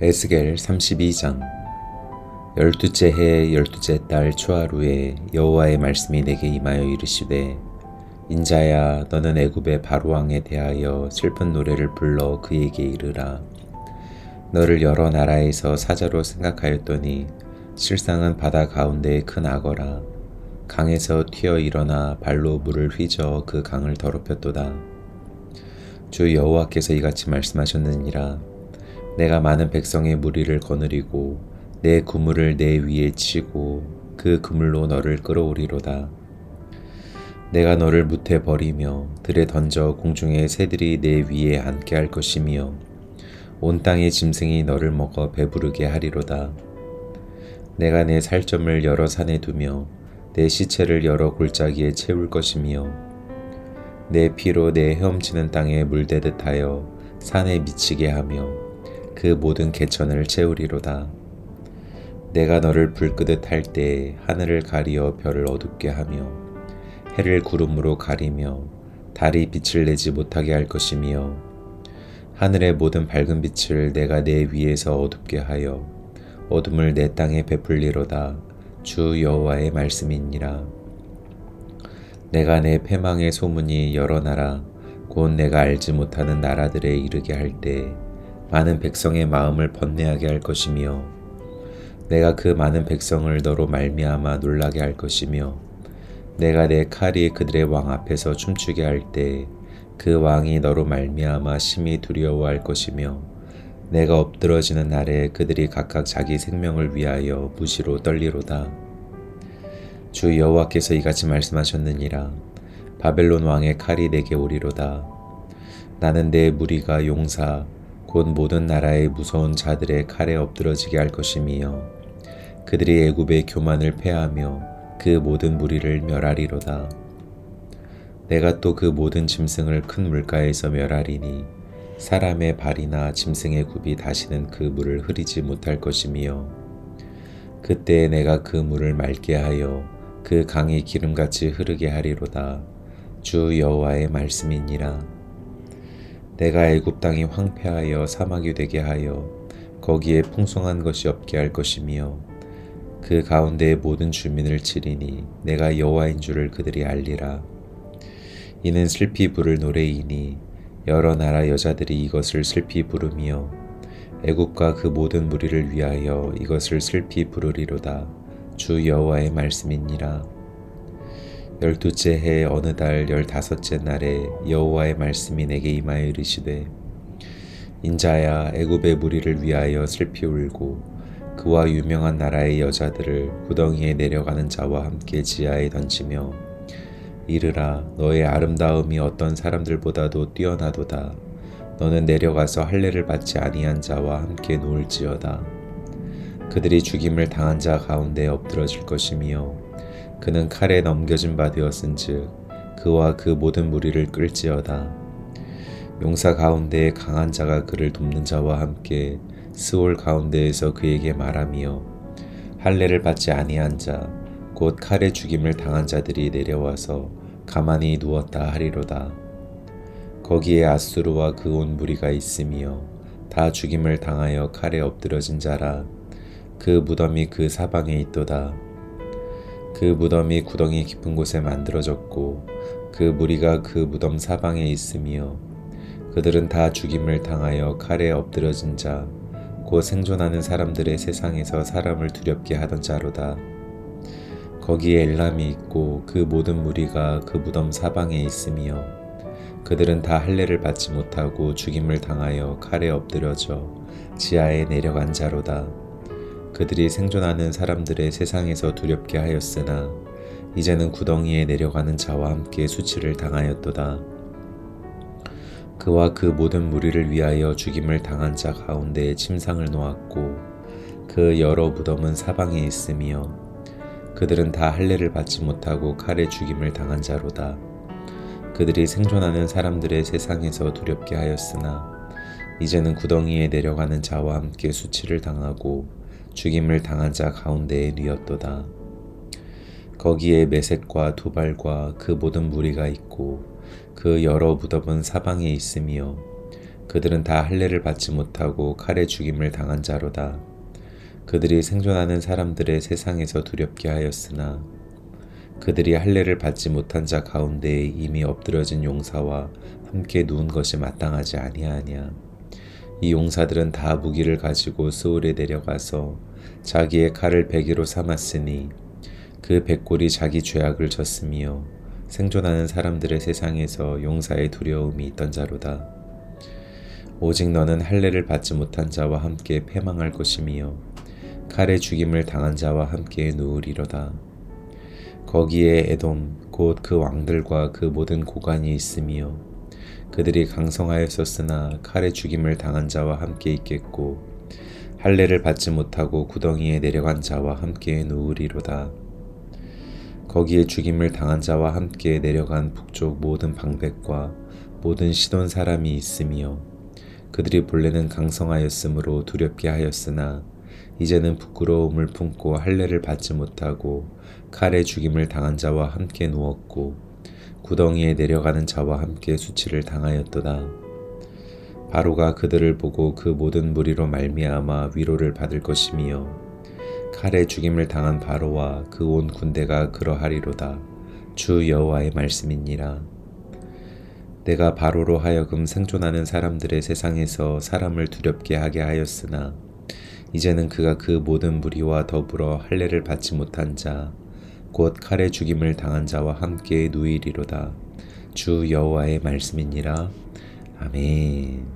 에스겔 32장. 열두째 해 열두째 달 초하루에 여호와의 말씀이 내게 임하여 이르시되 인자야 너는 애굽의 바로 왕에 대하여 슬픈 노래를 불러 그에게 이르라. 너를 여러 나라에서 사자로 생각하였더니 실상은 바다 가운데의 큰 악어라. 강에서 튀어 일어나 발로 물을 휘저 그 강을 더럽혔도다. 주 여호와께서 이같이 말씀하셨느니라 내가 많은 백성의 무리를 거느리고 내 그물을 내 위에 치고 그 그물로 너를 끌어오리로다. 내가 너를 무태 버리며 들에 던져 공중의 새들이 내 위에 앉게 할 것이며 온 땅의 짐승이 너를 먹어 배부르게 하리로다. 내가 내 살점을 여러 산에 두며 내 시체를 여러 골짜기에 채울 것이며 내 피로 내 헤엄치는 땅에 물대듯 하여 산에 미치게 하며 그 모든 개천을 채우리로다. 내가 너를 불끄듯 할때 하늘을 가리어 별을 어둡게 하며 해를 구름으로 가리며 달이 빛을 내지 못하게 할 것이며 하늘의 모든 밝은 빛을 내가 내 위에서 어둡게 하여 어둠을 내 땅에 베풀리로다 주 여호와의 말씀이니라 내가 내 패망의 소문이 여러 나라 곧 내가 알지 못하는 나라들에 이르게 할때 많은 백성의 마음을 번뇌하게 할 것이며 내가 그 많은 백성을 너로 말미암아 놀라게 할 것이며 내가 내 칼이 그들의 왕 앞에서 춤추게 할 때 그 왕이 너로 말미암아 심히 두려워할 것이며 내가 엎드러지는 날에 그들이 각각 자기 생명을 위하여 무시로 떨리로다. 주 여호와께서 이같이 말씀하셨느니라 바벨론 왕의 칼이 내게 오리로다. 나는 내 무리가 용사 곧 모든 나라의 무서운 자들의 칼에 엎드러지게 할 것이며 그들이 애굽의 교만을 패하며 그 모든 무리를 멸하리로다. 내가 또 그 모든 짐승을 큰 물가에서 멸하리니 사람의 발이나 짐승의 굽이 다시는 그 물을 흐리지 못할 것이며 그때 내가 그 물을 맑게 하여 그 강이 기름같이 흐르게 하리로다. 주 여호와의 말씀이니라. 내가 애굽 땅이 황폐하여 사막이 되게 하여 거기에 풍성한 것이 없게 할 것이며 그 가운데의 모든 주민을 치리니 내가 여호와인 줄을 그들이 알리라. 이는 슬피 부를 노래이니 여러 나라 여자들이 이것을 슬피 부르며 애굽과 그 모든 무리를 위하여 이것을 슬피 부르리로다. 주 여호와의 말씀이니라. 열두째 해 어느 달 열다섯째 날에 여호와의 말씀이 내게 임하여 이르시되 인자야 애굽의 무리를 위하여 슬피 울고 그와 유명한 나라의 여자들을 구덩이에 내려가는 자와 함께 지하에 던지며 이르라 너의 아름다움이 어떤 사람들보다도 뛰어나도다. 너는 내려가서 할례를 받지 아니한 자와 함께 놓을지어다. 그들이 죽임을 당한 자 가운데 엎드러질 것이며 그는 칼에 넘겨진 바 되었은즉 그와 그 모든 무리를 끌지어다. 용사 가운데에 강한 자가 그를 돕는 자와 함께 스올 가운데에서 그에게 말하며 할례를 받지 아니한 자, 곧 칼에 죽임을 당한 자들이 내려와서 가만히 누웠다 하리로다. 거기에 아수르와 그 온 무리가 있으며 다 죽임을 당하여 칼에 엎드러진 자라 그 무덤이 그 사방에 있도다. 그 무덤이 구덩이 깊은 곳에 만들어졌고 그 무리가 그 무덤 사방에 있으며 그들은 다 죽임을 당하여 칼에 엎드려진 자, 곧 생존하는 사람들의 세상에서 사람을 두렵게 하던 자로다. 거기에 엘람이 있고 그 모든 무리가 그 무덤 사방에 있으며 그들은 다 할례를 받지 못하고 죽임을 당하여 칼에 엎드려져 지하에 내려간 자로다. 그들이 생존하는 사람들의 세상에서 두렵게 하였으나 이제는 구덩이에 내려가는 자와 함께 수치를 당하였도다. 그와 그 모든 무리를 위하여 죽임을 당한 자 가운데 침상을 놓았고 그 여러 무덤은 사방에 있으며 그들은 다 할례를 받지 못하고 칼에 죽임을 당한 자로다. 그들이 생존하는 사람들의 세상에서 두렵게 하였으나 이제는 구덩이에 내려가는 자와 함께 수치를 당하고 죽임을 당한 자 가운데에 뉘었도다. 거기에 메색과 두발과 그 모든 무리가 있고 그 여러 무덤은 사방에 있으며 그들은 다 할례를 받지 못하고 칼에 죽임을 당한 자로다. 그들이 생존하는 사람들의 세상에서 두렵게 하였으나 그들이 할례를 받지 못한 자 가운데에 이미 엎드려진 용사와 함께 누운 것이 마땅하지 아니하냐. 이 용사들은 다 무기를 가지고 스올에 내려가서 자기의 칼을 베개로 삼았으니 그 백골이 자기 죄악을 졌으며 생존하는 사람들의 세상에서 용사의 두려움이 있던 자로다. 오직 너는 할례를 받지 못한 자와 함께 패망할 것이며 칼에 죽임을 당한 자와 함께 누우리로다. 거기에 에돔 곧 그 왕들과 그 모든 고관이 있으며 그들이 강성하였었으나 칼에 죽임을 당한 자와 함께 있겠고 할례를 받지 못하고 구덩이에 내려간 자와 함께 누우리로다. 거기에 죽임을 당한 자와 함께 내려간 북쪽 모든 방백과 모든 시돈 사람이 있으며 그들이 본래는 강성하였으므로 두렵게 하였으나 이제는 부끄러움을 품고 할례를 받지 못하고 칼에 죽임을 당한 자와 함께 누웠고 구덩이에 내려가는 자와 함께 수치를 당하였도다. 바로가 그들을 보고 그 모든 무리로 말미암아 위로를 받을 것이며 칼에 죽임을 당한 바로와 그 온 군대가 그러하리로다. 주 여호와의 말씀이니라. 내가 바로로 하여금 생존하는 사람들의 세상에서 사람을 두렵게 하게 하였으나 이제는 그가 그 모든 무리와 더불어 할례를 받지 못한 자, 곧 칼에 죽임을 당한 자와 함께 누이리로다. 주 여호와의 말씀이니라. 아멘.